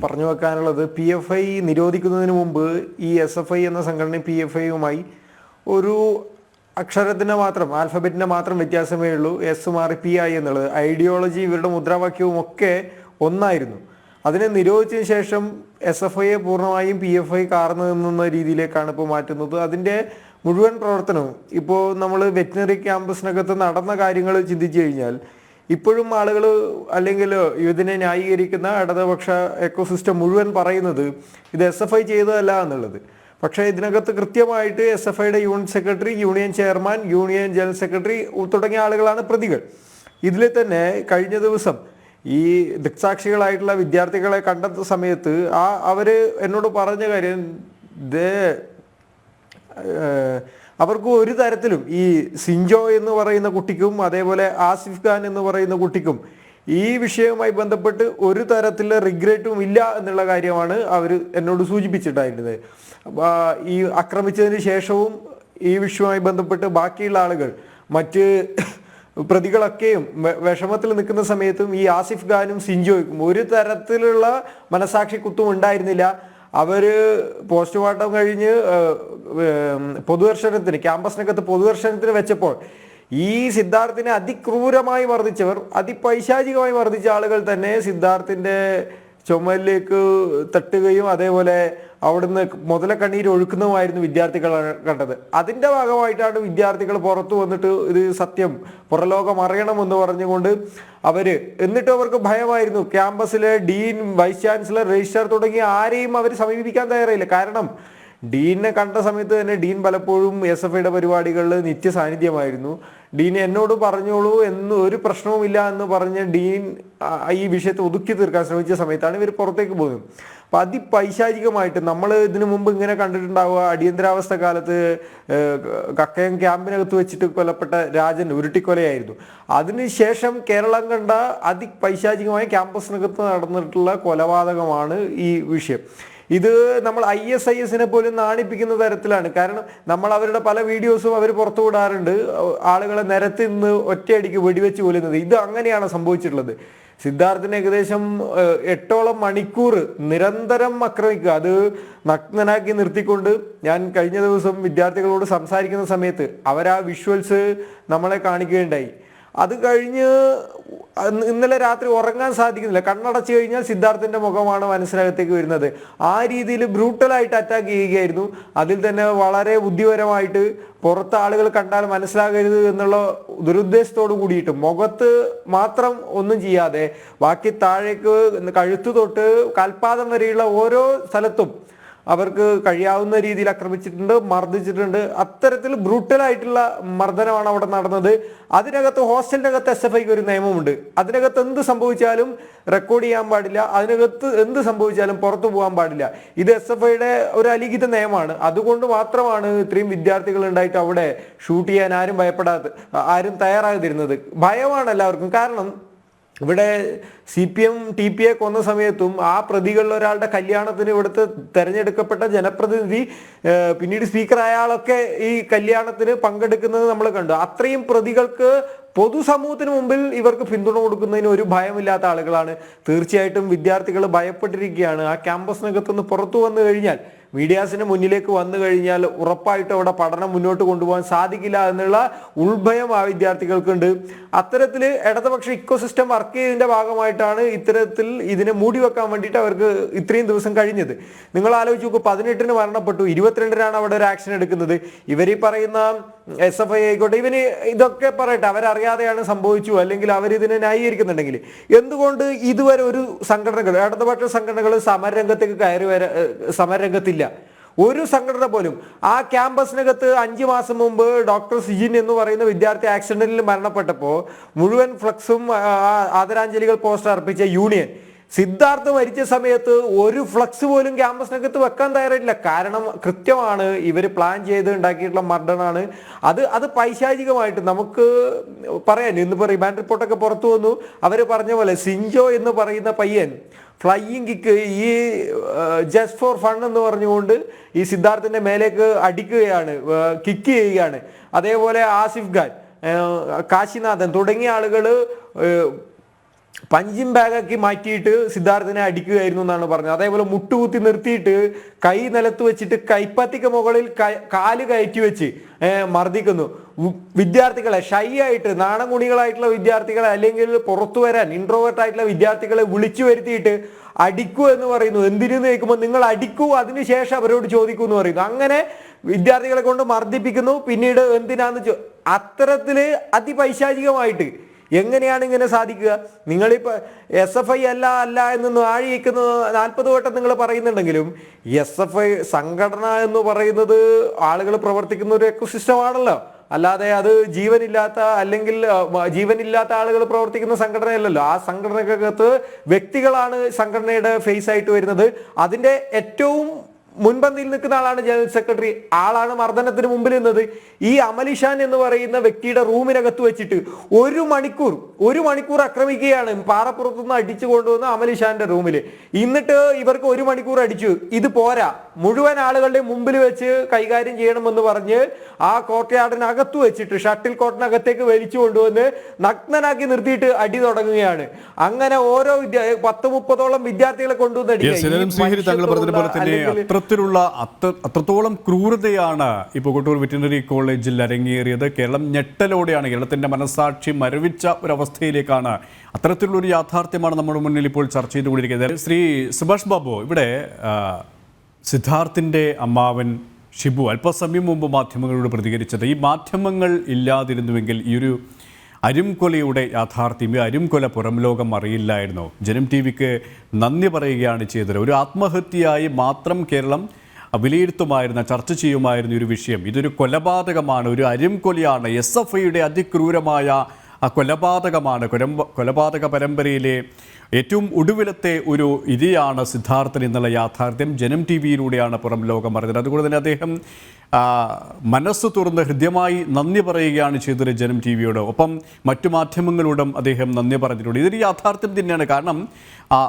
പറഞ്ഞു വെക്കാനുള്ളത് പി എഫ് ഐ നിരോധിക്കുന്നതിന് മുമ്പ് ഈ എസ് എഫ് ഐ എന്ന സംഘടന പി എഫ് ഐയുമായി ഒരു അക്ഷരത്തിന്റെ മാത്രം ആൽഫബറ്റിന്റെ മാത്രം വ്യത്യാസമേ ഉള്ളൂ. എസ് മാറി പി ആയി എന്നുള്ളത്. ഐഡിയോളജി ഇവരുടെ മുദ്രാവാക്യവും ഒക്കെ ഒന്നായിരുന്നു. അതിനെ നിരോധിച്ചതിന് ശേഷം എസ് എഫ് ഐയെ പൂർണമായും പി എഫ് ഐ കാർന്നു നിന്ന രീതിയിലേക്കാണ് ഇപ്പോൾ മാറ്റുന്നത്. അതിന്റെ മുഴുവൻ പ്രവർത്തനവും ഇപ്പോൾ നമ്മൾ വെറ്റിനറി ക്യാമ്പസിനകത്ത് നടന്ന കാര്യങ്ങൾ ചിന്തിച്ചു കഴിഞ്ഞാൽ ഇപ്പോഴും ആളുകൾ അല്ലെങ്കിൽ ഇതിനെ ന്യായീകരിക്കുന്ന ഇടതുപക്ഷ എക്കോസിസ്റ്റം മുഴുവൻ പറയുന്നത് ഇത് എസ് എഫ് ഐ ചെയ്തതല്ല എന്നുള്ളത്. പക്ഷേ ഇതിനകത്ത് കൃത്യമായിട്ട് എസ് എഫ് ഐയുടെ unit secretary union chairman union general secretary തുടങ്ങിയ ആളുകളാണ് പ്രതികൾ. ഇതിൽ തന്നെ കഴിഞ്ഞ ദിവസം ഈ ദൃക്സാക്ഷികളായിട്ടുള്ള വിദ്യാർത്ഥികളെ കണ്ടെത്ത സമയത്ത് ആ അവർ എന്നോട് പറഞ്ഞ കാര്യം ദേ അവർക്ക് ഒരു തരത്തിലും ഈ സിഞ്ചോ എന്ന് പറയുന്ന കുട്ടിക്കും അതേപോലെ ആസിഫ് ഖാൻ എന്ന് പറയുന്ന കുട്ടിക്കും ഈ വിഷയവുമായി ബന്ധപ്പെട്ട് ഒരു തരത്തിലുള്ള റിഗ്രറ്റും ഇല്ല എന്നുള്ള കാര്യമാണ് അവർ എന്നോട് സൂചിപ്പിച്ചിട്ടായിരുന്നത് ഈ ആക്രമിച്ചതിന് ശേഷവും ഈ വിഷയവുമായി ബന്ധപ്പെട്ട് ബാക്കിയുള്ള ആളുകൾ മറ്റ് പ്രതികളൊക്കെയും വിഷമത്തിൽ നിൽക്കുന്ന സമയത്തും ഈ ആസിഫ് ഖാനും സിഞ്ചോയ്ക്കും ഒരു തരത്തിലുള്ള മനസാക്ഷി കുത്തും ഉണ്ടായിരുന്നില്ല. അവർ പോസ്റ്റ്മോർട്ടം കഴിഞ്ഞ് പൊതുദർശനത്തിന് ക്യാമ്പസിനകത്ത് പൊതുദർശനത്തിന് വെച്ചപ്പോൾ ഈ സിദ്ധാർത്ഥിനെ അതിക്രൂരമായി മർദ്ദിച്ചവർ അതിപൈശാചികമായി മർദ്ദിച്ച ആളുകൾ തന്നെ സിദ്ധാർത്ഥിന്റെ ചുമലിലേക്ക് തട്ടുകയും അതേപോലെ അവിടുന്ന് മുതല കണ്ണീർ ഒഴുക്കുന്നതുമായിരുന്നു വിദ്യാർത്ഥികൾ കണ്ടത്. അതിന്റെ ഭാഗമായിട്ടാണ് വിദ്യാർത്ഥികൾ പുറത്തു വന്നിട്ട് ഇത് സത്യം പുറലോകം അറിയണമെന്ന് പറഞ്ഞുകൊണ്ട് അവർ എന്നിട്ട് അവർക്ക് ഭയമായിരുന്നു. ക്യാമ്പസിലെ ഡീൻ വൈസ് ചാൻസലർ രജിസ്റ്റർ തുടങ്ങി ആരെയും അവർ സമീപിക്കാൻ തയ്യാറായില്ല. കാരണം ഡീനെ കണ്ട സമയത്ത് തന്നെ ഡീൻ പലപ്പോഴും എസ് എഫ് ഐയുടെ പരിപാടികളിൽ നിത്യ സാന്നിധ്യമായിരുന്നു ഡീൻ എന്നോട് പറഞ്ഞോളൂ എന്ന് ഒരു പ്രശ്നവുമില്ല എന്ന് പറഞ്ഞ് ഡീൻ ഈ വിഷയത്തെ ഒതുക്കി തീർക്കാൻ ശ്രമിച്ച സമയത്താണ് ഇവർ പുറത്തേക്ക് പോകുന്നത്. അപ്പൊ അതിപൈശാചികമായിട്ട് നമ്മൾ ഇതിനു മുമ്പ് ഇങ്ങനെ കണ്ടിട്ടുണ്ടാവുക അടിയന്തരാവസ്ഥ കാലത്ത് കക്കയം ക്യാമ്പിനകത്ത് വെച്ചിട്ട് കൊല്ലപ്പെട്ട രാജൻ ഉരുട്ടിക്കൊലയായിരുന്നു. അതിനുശേഷം കേരളം കണ്ട അതിപൈശാചികമായ ക്യാമ്പസിനകത്ത് നടന്നിട്ടുള്ള കൊലപാതകമാണ് ഈ വിഷയം. ഇത് നമ്മൾ ഐ എസ് ഐ എസിനെ പോലും നാണിപ്പിക്കുന്ന തരത്തിലാണ്. കാരണം നമ്മൾ അവരുടെ പല വീഡിയോസും അവർ പുറത്തു വിടാറുണ്ട്. ആളുകളെ നിരത്തി നിന്ന് ഒറ്റയടിക്ക് വെടിവെച്ച് കൊല്ലുന്നത്. ഇത് അങ്ങനെയാണ് സംഭവിച്ചിട്ടുള്ളത്. സിദ്ധാർത്ഥിന് ഏകദേശം എട്ടോളം മണിക്കൂർ നിരന്തരം ആക്രമിക്കുക അത് നഗ്നനാക്കി നിർത്തിക്കൊണ്ട് ഞാൻ കഴിഞ്ഞ ദിവസം വിദ്യാർത്ഥികളോട് സംസാരിക്കുന്ന സമയത്ത് അവരാ വിഷ്വൽസ് നമ്മളെ കാണിക്കുകയുണ്ടായി. അത് കഴിഞ്ഞ് ഇന്നലെ രാത്രി ഉറങ്ങാൻ സാധിക്കുന്നില്ല. കണ്ണടച്ചു കഴിഞ്ഞാൽ സിദ്ധാർത്ഥിന്റെ മുഖമാണ് മനസ്സിനകത്തേക്ക് വരുന്നത്. ആ രീതിയിൽ ബ്രൂട്ടലായിട്ട് അറ്റാക്ക് ചെയ്യുകയായിരുന്നു. അതിൽ തന്നെ വളരെ ബുദ്ധിപരമായിട്ട് പുറത്ത് ആളുകൾ കണ്ടാൽ മനസ്സിലാകരുത് എന്നുള്ള ദുരുദ്ദേശത്തോട് കൂടിയിട്ട് മുഖത്ത് മാത്രം ഒന്നും ചെയ്യാതെ ബാക്കി താഴേക്ക് കഴുത്തു തൊട്ട് കാൽപാദം വരെയുള്ള ഓരോ സ്ഥലത്തും അവർക്ക് കഴിയാവുന്ന രീതിയിൽ ആക്രമിച്ചിട്ടുണ്ട് മർദ്ദിച്ചിട്ടുണ്ട്. അത്തരത്തിൽ ബ്രൂട്ടലായിട്ടുള്ള മർദ്ദനമാണ് അവിടെ നടന്നത്. അതിനകത്ത് ഹോസ്റ്റലിനകത്ത് എസ് എഫ് ഐക്ക് ഒരു നിയമമുണ്ട്. അതിനകത്ത് എന്ത് സംഭവിച്ചാലും റെക്കോർഡ് ചെയ്യാൻ പാടില്ല. അതിനകത്ത് എന്ത് സംഭവിച്ചാലും പുറത്തു പോകാൻ പാടില്ല. ഇത് എസ് എഫ് ഐയുടെ ഒരു അലിഖിത നിയമമാണ്. അതുകൊണ്ട് മാത്രമാണ് ഇത്രയും വിദ്യാർത്ഥികൾ ഉണ്ടായിട്ട് അവിടെ ഷൂട്ട് ചെയ്യാൻ ആരും ഭയപ്പെടാത്ത ആരും തയ്യാറാകാതിരുന്നത്. ഭയമാണ് എല്ലാവർക്കും. കാരണം ഇവിടെ C P M T P A കൊന്ന സമയത്തും ആ പ്രതികളിൽ ഒരാളുടെ കല്യാണത്തിന് ഇവിടുത്തെ തെരഞ്ഞെടുക്കപ്പെട്ട ജനപ്രതിനിധി പിന്നീട് സ്പീക്കർ അയാളൊക്കെ ഈ കല്യാണത്തിന് പങ്കെടുക്കുന്നത് നമ്മൾ കണ്ടു. അത്രയും പ്രതികൾക്ക് പൊതുസമൂഹത്തിന് മുമ്പിൽ ഇവർക്ക് പിന്തുണ കൊടുക്കുന്നതിന് ഒരു ഭയമില്ലാത്ത ആളുകളാണ്. തീർച്ചയായിട്ടും വിദ്യാർത്ഥികൾ ഭയപ്പെട്ടിരിക്കുകയാണ്. ആ ക്യാമ്പസിനകത്തുനിന്ന് പുറത്തു വന്നു കഴിഞ്ഞാൽ മീഡിയാസിന് മുന്നിലേക്ക് വന്നു കഴിഞ്ഞാൽ ഉറപ്പായിട്ട് അവിടെ പഠനം മുന്നോട്ട് കൊണ്ടുപോകാൻ സാധിക്കില്ല എന്നുള്ള ഉൾഭയം ആ വിദ്യാർത്ഥികൾക്കുണ്ട്. അത്തരത്തിൽ ഇടതുപക്ഷ ഇക്കോസിസ്റ്റം വർക്ക് ചെയ്തതിന്റെ ഭാഗമായിട്ടാണ് ഇത്തരത്തിൽ ഇതിനെ മൂടി വെക്കാൻ വേണ്ടിയിട്ട് അവർക്ക് ഇത്രയും ദിവസം കഴിഞ്ഞത്. നിങ്ങൾ ആലോചിച്ച് നോക്കൂ പതിനെട്ടിന് മരണപ്പെട്ടു ഇരുപത്തിരണ്ടിനാണ് അവിടെ ഒരു ആക്ഷൻ എടുക്കുന്നത്. ഇവർ ഈ പറയുന്ന എസ് എഫ് ഐ ആയിക്കോട്ടെ. ഇവന് ഇതൊക്കെ പറയട്ടെ അവരറിയാതെയാണ് സംഭവിച്ചു അല്ലെങ്കിൽ അവരിതിനെ ന്യായീകരിക്കുന്നുണ്ടെങ്കിൽ. എന്തുകൊണ്ട് ഇതുവരെ ഒരു സംഘടനകൾ ഇടതുപക്ഷ സംഘടനകൾ സമരരംഗത്തേക്ക് കയറി വരാ സമരരംഗത്തില്ല? ഒരു സംഘടന പോലും. ആ ക്യാമ്പസിനകത്ത് അഞ്ചു മാസം മുമ്പ് ഡോക്ടർ സിജിൻ എന്ന് പറയുന്ന വിദ്യാർത്ഥി ആക്സിഡന്റിൽ മരണപ്പെട്ടപ്പോൾ മുഴുവൻ ഫ്ലക്സും ആദരാഞ്ജലികൾ പോസ്റ്റർ അർപ്പിച്ച യൂണിയൻ. സിദ്ധാർത്ഥ് മരിച്ച സമയത്ത് ഒരു ഫ്ലക്സ് പോലും ക്യാമ്പസിനകത്ത് വെക്കാൻ തയ്യാറായിട്ടില്ല. കാരണം കൃത്യമാണ് ഇവർ പ്ലാൻ ചെയ്ത് ഉണ്ടാക്കിയിട്ടുള്ള മർഡനാണ് അത് അത് പൈശാചികമായിട്ട് നമുക്ക് പറയാൻ ഇന്നിപ്പോൾ റിമാൻഡ് റിപ്പോർട്ടൊക്കെ പുറത്തു വന്നു. അവർ പറഞ്ഞ പോലെ സിഞ്ചോ എന്ന് പറയുന്ന പയ്യൻ ഫ്ലൈയിങ് കിക്ക് ഈ ജസ്റ്റ് ഫോർ ഫൺ എന്ന് പറഞ്ഞുകൊണ്ട് ഈ സിദ്ധാർത്ഥിന്റെ മേലേക്ക് അടിക്കുകയാണ് കിക്ക് ചെയ്യുകയാണ്. അതേപോലെ ആസിഫ് ഖാൻ കാശിനാഥൻ തുടങ്ങിയ ആളുകൾ പഞ്ചിങ് ബാഗാക്കി മാറ്റിയിട്ട് സിദ്ധാർത്ഥിനെ അടിക്കുകയായിരുന്നു എന്നാണ് പറഞ്ഞത്. അതേപോലെ മുട്ടുകുത്തി നിർത്തിയിട്ട് കൈ നിലത്ത് വെച്ചിട്ട് കൈപ്പത്തിക്ക് മുകളിൽ കാൽ കയറ്റി വെച്ച് മർദ്ദിക്കുന്നു. വിദ്യാർത്ഥികളെ ഷൈ ആയിട്ട് നാണംകുണികളായിട്ടുള്ള വിദ്യാർത്ഥികളെ അല്ലെങ്കിൽ പുറത്തു വരാൻ ഇൻട്രോവേർട്ട് ആയിട്ടുള്ള വിദ്യാർത്ഥികളെ വിളിച്ചു വരുത്തിയിട്ട് അടിക്കൂ എന്ന് പറയുന്നു. എന്തിനെന്ന് ചോദിക്കുമ്പോൾ നിങ്ങൾ അടിക്കൂ അതിനുശേഷം അവരോട് ചോദിക്കൂ എന്ന് പറയുന്നു. അങ്ങനെ വിദ്യാർത്ഥികളെ കൊണ്ട് മർദ്ദിപ്പിക്കുന്നു. പിന്നീട് എന്തിനാന്ന് അത്തരത്തിൽ അതിപൈശാചികമായിട്ട് എങ്ങനെയാണ് ഇങ്ങനെ സാധിക്കുക? നിങ്ങളിപ്പോൾ എസ് എഫ് ഐ അല്ല അല്ല എന്ന് ആഴിയിക്കുന്ന നാൽപ്പത് വട്ടം നിങ്ങൾ പറയുന്നുണ്ടെങ്കിലും എസ് എഫ് ഐ സംഘടന എന്ന് പറയുന്നത് ആളുകൾ പ്രവർത്തിക്കുന്ന ഒരു എക്കോസിസ്റ്റമാണല്ലോ അല്ലാതെ അത് ജീവനില്ലാത്ത അല്ലെങ്കിൽ ജീവനില്ലാത്ത ആളുകൾ പ്രവർത്തിക്കുന്ന സംഘടനയല്ലല്ലോ. ആ സംഘടനക്കകത്ത് വ്യക്തികളാണ് സംഘടനയുടെ ഫേസ് ആയിട്ട് വരുന്നത്. അതിന്റെ ഏറ്റവും മുൻപന്തിയിൽ നിൽക്കുന്ന ആളാണ് ജനറൽ സെക്രട്ടറി. ആളാണ് മർദ്ദനത്തിന് മുമ്പിൽ നിന്നത്. ഈ അമലിഷാൻ എന്ന് പറയുന്ന വ്യക്തിയുടെ റൂമിനകത്ത് വെച്ചിട്ട് ഒരു മണിക്കൂർ ഒരു മണിക്കൂർ ആക്രമിക്കുകയാണ് പാറപ്പുറത്തു നിന്ന് അടിച്ചു കൊണ്ടുവന്ന അമലിഷാന്റെ റൂമിൽ. എന്നിട്ട് ഇവർക്ക് ഒരു മണിക്കൂർ അടിച്ചു. ഇത് പോരാ. മുഴുവൻ ആളുകളുടെ മുമ്പിൽ വെച്ച് കൈകാര്യം ചെയ്യണമെന്ന് പറഞ്ഞ് ആ കോർട്ടയാർഡിനകത്ത് വെച്ചിട്ട് ഷട്ടിൽ കോർട്ടിനകത്തേക്ക് വലിച്ചു കൊണ്ടുവന്ന് നഗ്നനാക്കി നിർത്തിയിട്ട് അടി തുടങ്ങുകയാണ്. അങ്ങനെ ഓരോ വിദ്യ പത്ത് മുപ്പതോളം വിദ്യാർത്ഥികളെ കൊണ്ടുവന്ന് അടിക്കുക. അത്തരത്തിലുള്ള അത്ര അത്രത്തോളം ക്രൂരതയാണ് ഇപ്പോൾ കൊട്ടൂർ വെറ്റിനറി കോളേജിൽ അരങ്ങേറിയത്. കേരളം ഞെട്ടലോടെയാണ്. കേരളത്തിന്റെ മനസാക്ഷി മരവിച്ച ഒരവസ്ഥയിലേക്കാണ്. അത്തരത്തിലുള്ള ഒരു യാഥാർത്ഥ്യമാണ് നമ്മുടെ മുന്നിൽ ഇപ്പോൾ ചർച്ച ചെയ്തുകൊണ്ടിരിക്കുന്നത്. ശ്രീ സുഭാഷ് ബാബു ഇവിടെ സിദ്ധാർത്ഥിന്റെ അമ്മാവൻ ഷിബു അല്പസമയം മുമ്പ് മാധ്യമങ്ങളോട് പ്രതികരിച്ചത്. ഈ മാധ്യമങ്ങൾ ഇല്ലാതിരുന്നുവെങ്കിൽ ഈ ഒരു അരുംകൊലയുടെ യാഥാർത്ഥ്യം ഈ അരുംകൊല പുറം ലോകം അറിയില്ലായിരുന്നു. ജനം ടി വിക്ക് നന്ദി പറയുകയാണ് ചെയ്തത്. ഒരു ആത്മഹത്യയായി മാത്രം കേരളം വിലയിരുത്തുമായിരുന്ന ചർച്ച ചെയ്യുമായിരുന്ന ഒരു വിഷയം. ഇതൊരു കൊലപാതകമാണ് ഒരു അരുംകൊലയാണ്. എസ് എഫ് ഐയുടെ അതിക്രൂരമായ ആ കൊലപാതകമാണ്. കൊലപാതക പരമ്പരയിലെ ഏറ്റവും ഒടുവിലത്തെ ഒരു ഇതിയാണ് സിദ്ധാർത്ഥൻ എന്നുള്ള യാഥാർത്ഥ്യം ജനം ടി വിയിലൂടെയാണ് പുറം ലോകം അറിഞ്ഞത്. അതുകൊണ്ട് തന്നെ അദ്ദേഹം മനസ്സ് തുറന്ന് ഹൃദ്യമായി നന്ദി പറയുകയാണ് ചെയ്തത് ജനം ടി വിയോട്. ഒപ്പം മറ്റു മാധ്യമങ്ങളോടും അദ്ദേഹം നന്ദി പറഞ്ഞിട്ടുണ്ട്. ഇതൊരു യാഥാർത്ഥ്യം തന്നെയാണ്. കാരണം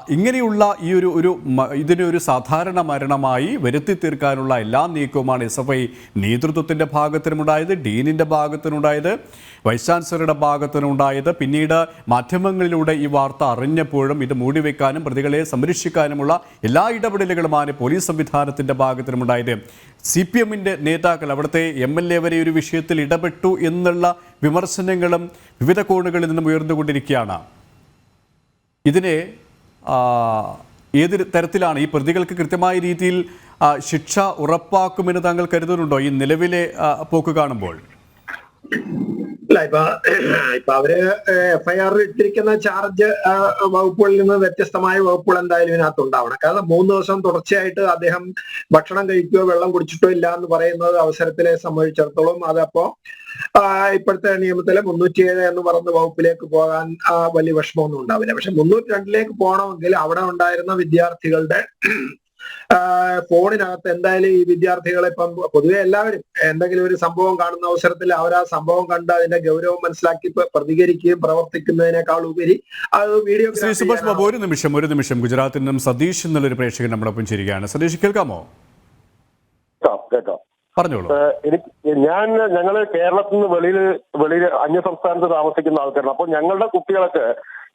ഇങ്ങനെയുള്ള ഈ ഒരു ഒരു ഇതിനെ ഒരു സാധാരണ മരണമായി വരുത്തി തീർക്കാനുള്ള എല്ലാ നീക്കവുമാണ് എസ് എഫ് ഐ നേതൃത്വത്തിന്റെ ഭാഗത്തിനുണ്ടായത് ഡീനിന്റെ ഭാഗത്തിനുണ്ടായത് വൈസ് ചാൻസലറുടെ ഭാഗത്തിനുണ്ടായത്. പിന്നീട് മാധ്യമങ്ങളിലൂടെ ഈ വാർത്ത അറിഞ്ഞപ്പോഴും ഇത് മൂടിവെക്കാനും പ്രതികളെ സംരക്ഷിക്കാനുമുള്ള എല്ലാ ഇടപെടലുകളുമാണ് പോലീസ് സംവിധാനത്തിന്റെ ഭാഗത്തിനുമുണ്ടായത്. സി പി എമ്മിന്റെ നേതാക്കൾ അവിടുത്തെ എം എൽ എ വരെ ഒരു വിഷയത്തിൽ ഇടപെട്ടു എന്നുള്ള വിമർശനങ്ങളും വിവിധ കോണുകളിൽ നിന്നും ഉയർന്നുകൊണ്ടിരിക്കുകയാണ്. ഇതിനെ ഏത് തരത്തിലാണ് ഈ പ്രതികൾക്ക് കൃത്യമായ രീതിയിൽ ശിക്ഷ ഉറപ്പാക്കുമെന്ന് താങ്കൾ കരുതുന്നുണ്ടോ ഈ നിലവിലെ പോക്ക് കാണുമ്പോൾ? അല്ല ഇപ്പൊ ഇപ്പൊ അവർ എഫ്ഐആർ ഇട്ടിരിക്കുന്ന ചാർജ് വകുപ്പുകളിൽ നിന്ന് വ്യത്യസ്തമായ വകുപ്പുകൾ എന്തായാലും ഇതിനകത്ത് ഉണ്ടാവണം. കാരണം മൂന്ന് ദിവസം തുടർച്ചയായിട്ട് അദ്ദേഹം ഭക്ഷണം കഴിക്കുകയോ വെള്ളം കുടിച്ചിട്ടോ ഇല്ല എന്ന് പറയുന്നത് അവസരത്തിലെ സംബന്ധിച്ചിടത്തോളം അതപ്പോ ഇപ്പോഴത്തെ നിയമത്തിലെ മുന്നൂറ്റി ഏഴ് എന്ന് പറയുന്ന വകുപ്പിലേക്ക് പോകാൻ വലിയ വിഷമമൊന്നും ഉണ്ടാവില്ല. പക്ഷെ മുന്നൂറ്റി രണ്ടിലേക്ക് പോകണമെങ്കിൽ അവിടെ ഉണ്ടായിരുന്ന വിദ്യാർത്ഥികളുടെ ഫോണിനകത്ത് എന്തായാലും ഈ വിദ്യാർത്ഥികളെ ഇപ്പം പൊതുവെ എല്ലാവരും എന്തെങ്കിലും ഒരു സംഭവം കാണുന്ന അവസരത്തിൽ അവർ ആ സംഭവം കണ്ട് അതിന്റെ ഗൗരവം മനസ്സിലാക്കി പ്ര- പ്രതികരിക്കുകയും പ്രവർത്തിക്കുന്നതിനേക്കാൾ ഉപരി അത് വീഡിയോ ശ്രീ സുഭാഷ് ബാബു ഒരു നിമിഷം ഒരു നിമിഷം. ഗുജറാത്തിൽ നിന്നും സതീഷ് എന്നുള്ളൊരു പ്രേക്ഷകൻ നമ്മളൊപ്പം ചേരുകയാണ് സതീഷ് കേൾക്കാമോ? കേൾക്കാം പറഞ്ഞോളൂ. എനിക്ക് ഞാൻ ഞങ്ങൾ കേരളത്തിൽ നിന്ന് വെളിയിൽ വെളിയിൽ അന്യ സംസ്ഥാനത്ത് താമസിക്കുന്ന ആൾക്കാരാണ്. അപ്പോൾ ഞങ്ങളുടെ കുട്ടികളൊക്കെ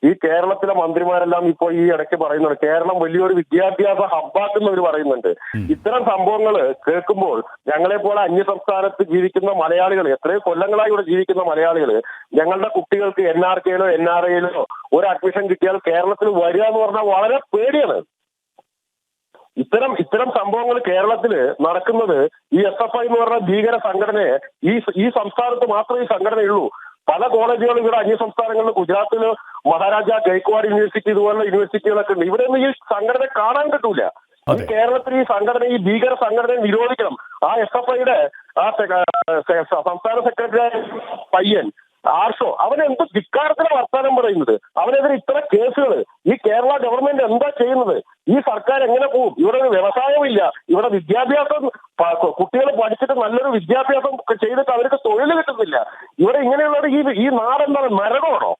ഈ കേരളത്തിലെ മന്ത്രിമാരെല്ലാം ഇപ്പോൾ ഈ ഇടയ്ക്ക് പറയുന്നുണ്ട്. കേരളം വലിയൊരു വിദ്യാഭ്യാസ ഹബ്ബാക്കുന്നവർ പറയുന്നുണ്ട്. ഇത്തരം സംഭവങ്ങൾ കേൾക്കുമ്പോൾ ഞങ്ങളെ പോലെ അന്യ സംസ്ഥാനത്ത് ജീവിക്കുന്ന മലയാളികൾ എത്രയോ കൊല്ലങ്ങളായി ഇവിടെ ജീവിക്കുന്ന മലയാളികൾ ഞങ്ങളുടെ കുട്ടികൾക്ക് എൻ ആർ കെയിലോ എൻ ആർ ഐയിലോ ഒരു അഡ്മിഷൻ കിട്ടിയാൽ കേരളത്തിൽ വരിക എന്ന് പറഞ്ഞാൽ വളരെ പേടിയാണ്. ഇത്തരം ഇത്തരം സംഭവങ്ങൾ കേരളത്തിൽ നടക്കുന്നത് ഈ എസ് എഫ് ഐ എന്ന് പറഞ്ഞ ഭീകര സംഘടനയെ ഈ ഈ സംസ്ഥാനത്ത് മാത്രമേ ഈ സംഘടനയുള്ളൂ. പല കോളേജുകളും ഇവിടെ അന്യ സംസ്ഥാനങ്ങളിൽ ഗുജറാത്തിൽ മഹാരാജ ഗൈക്വാഡ് യൂണിവേഴ്സിറ്റി ഇതുപോലുള്ള യൂണിവേഴ്സിറ്റികളൊക്കെ ഉണ്ട്. ഇവിടെ ഒന്നും ഈ സംഘടന കാണാൻ കിട്ടൂല. ഈ. കേരളത്തിൽ ഈ സംഘടന ഈ ഭീകര സംഘടനയെ നിരോധിക്കണം. ആ എസ് എഫ് ഐയുടെ ആ സംസ്ഥാന സെക്രട്ടറി പയ്യൻ ആർഷോ അവനെന്ത് എന്ത് ധിക്കാരത്തിന് വർത്താനം പറയുന്നത്? അവനെതിരെ ഇത്ര കേസുകൾ ഈ കേരള ഗവൺമെന്റ് എന്താ ചെയ്യുന്നത്? ഈ സർക്കാർ എങ്ങനെ പോകും ഇവിടെ ഒരു വ്യവസായമില്ല. ഇവിടെ വിദ്യാഭ്യാസം കുട്ടികൾ പഠിച്ചിട്ട് നല്ലൊരു വിദ്യാഭ്യാസം ചെയ്തിട്ട് അവർക്ക് തൊഴിൽ കിട്ടുന്നില്ല. ഇവിടെ ഇങ്ങനെയുള്ളത് ഈ ഈ നാടെന്താണ് നരകമാണോ?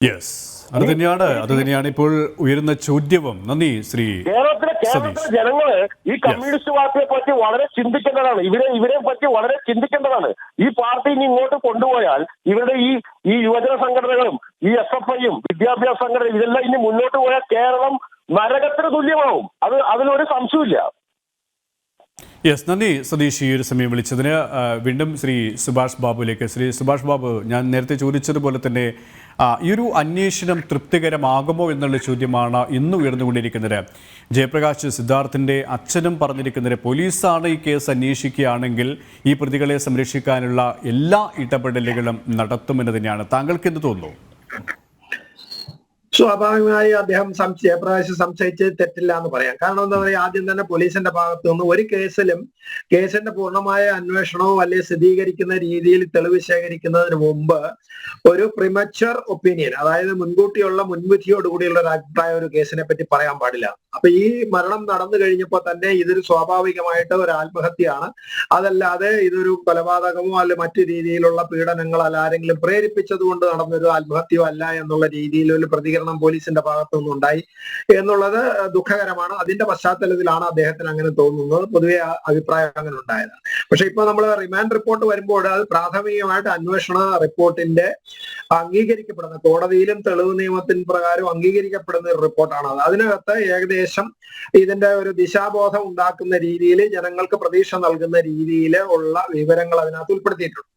യെസ് അത് തന്നെയാണ് അത് തന്നെയാണ് ഇപ്പോൾ ഉയരുന്ന ചോദ്യവും. നന്ദി ശ്രീ കേരളത്തിലെ കേരളത്തിലെ ജനങ്ങൾ ജനങ്ങൾ ഈ കമ്മ്യൂണിസ്റ്റ് പാർട്ടിയെ പറ്റി വളരെ ചിന്തിക്കേണ്ടതാണ്. ഇവരെ ഇവരെ പറ്റി വളരെ ചിന്തിക്കേണ്ടതാണ്. ഈ പാർട്ടി ഇനി ഇങ്ങോട്ട് കൊണ്ടുപോയാൽ ഇവരുടെ ഈ ഈ യുവജന സംഘടനകളും ഈ എസ് എഫ് ഐയും വിദ്യാഭ്യാസ സംഘടന ഇതെല്ലാം ഇനി മുന്നോട്ട് പോയാൽ കേരളം നരകത്തിന് തുല്യമാവും. അത് അതിലൊരു സംശയമില്ല യെസ് നന്ദി സതീഷ് ഈ ഒരു സമയം വിളിച്ചതിന്. വീണ്ടും ശ്രീ സുഭാഷ് ബാബുവിലേക്ക്. ശ്രീ സുഭാഷ് ബാബു ഞാൻ നേരത്തെ ചോദിച്ചതുപോലെ തന്നെ ഈ ഒരു അന്വേഷണം തൃപ്തികരമാകുമോ എന്നുള്ള ചോദ്യമാണ് ഇന്ന് ഉയർന്നുകൊണ്ടിരിക്കുന്നത്. ജയപ്രകാശ് സിദ്ധാർത്ഥിന്റെ അച്ഛനും പറഞ്ഞിരിക്കുന്നത് പോലീസാണ് ഈ കേസ് അന്വേഷിക്കുകയാണെങ്കിൽ ഈ പ്രതികളെ സംരക്ഷിക്കാനുള്ള എല്ലാ ഇടപെടലുകളും നടത്തുമെന്ന് തന്നെയാണ്. താങ്കൾക്ക് എന്ത് തോന്നുന്നു? സ്വാഭാവികമായി അദ്ദേഹം സംശയ പ്രാവശ്യം സംശയിച്ച് തെറ്റില്ല എന്ന് പറയാം. കാരണം എന്താ പറയുക ആദ്യം തന്നെ പോലീസിന്റെ ഭാഗത്തു നിന്ന് ഒരു കേസിലും കേസിന്റെ പൂർണമായ അന്വേഷണവും അല്ലെങ്കിൽ സ്ഥിരീകരിക്കുന്ന രീതിയിൽ തെളിവ് ശേഖരിക്കുന്നതിന് മുമ്പ് ഒരു പ്രിമച്ചർ ഒപ്പീനിയൻ അതായത് മുൻകൂട്ടിയുള്ള മുൻവിധിയോടുകൂടിയുള്ള ഒരു അഭിപ്രായം ഒരു കേസിനെ പറ്റി പറയാൻ പാടില്ല. അപ്പൊ ഈ മരണം നടന്നു കഴിഞ്ഞപ്പോൾ തന്നെ ഇതൊരു സ്വാഭാവികമായിട്ട് ഒരു ആത്മഹത്യയാണ്. അതല്ലാതെ ഇതൊരു കൊലപാതകമോ അല്ലെ മറ്റു രീതിയിലുള്ള പീഡനങ്ങൾ ആരെങ്കിലും പ്രേരിപ്പിച്ചത് കൊണ്ട് നടന്നൊരു ആത്മഹത്യയോ അല്ല എന്നുള്ള രീതിയിൽ ഒരു പ്രതികരണം പോലീസിന്റെ ഭാഗത്തുനിന്ന് ഉണ്ടായി എന്നുള്ളത് ദുഃഖകരമാണ്. അതിന്റെ പശ്ചാത്തലത്തിലാണ് അദ്ദേഹത്തിന് അങ്ങനെ തോന്നുന്നത്. പൊതുവെ അഭിപ്രായം അങ്ങനെ ഉണ്ടായത്. പക്ഷെ ഇപ്പൊ നമ്മൾ റിമാൻഡ് റിപ്പോർട്ട് വരുമ്പോൾ അത് പ്രാഥമികമായിട്ട് അന്വേഷണ റിപ്പോർട്ടിന്റെ അംഗീകരിക്കപ്പെടുന്ന കോടതിയിലും തെളിവ് നിയമത്തിന് പ്രകാരം അംഗീകരിക്കപ്പെടുന്ന ഒരു റിപ്പോർട്ടാണ് അത്. അതിനകത്ത് ഏകദേശം ഇതിന്റെ ഒരു ദിശാബോധം ഉണ്ടാക്കുന്ന രീതിയിൽ ജനങ്ങൾക്ക് പ്രതീക്ഷ നൽകുന്ന രീതിയിൽ ഉള്ള വിവരങ്ങൾ അതിനകത്ത് ഉൾപ്പെടുത്തിയിട്ടുണ്ട്.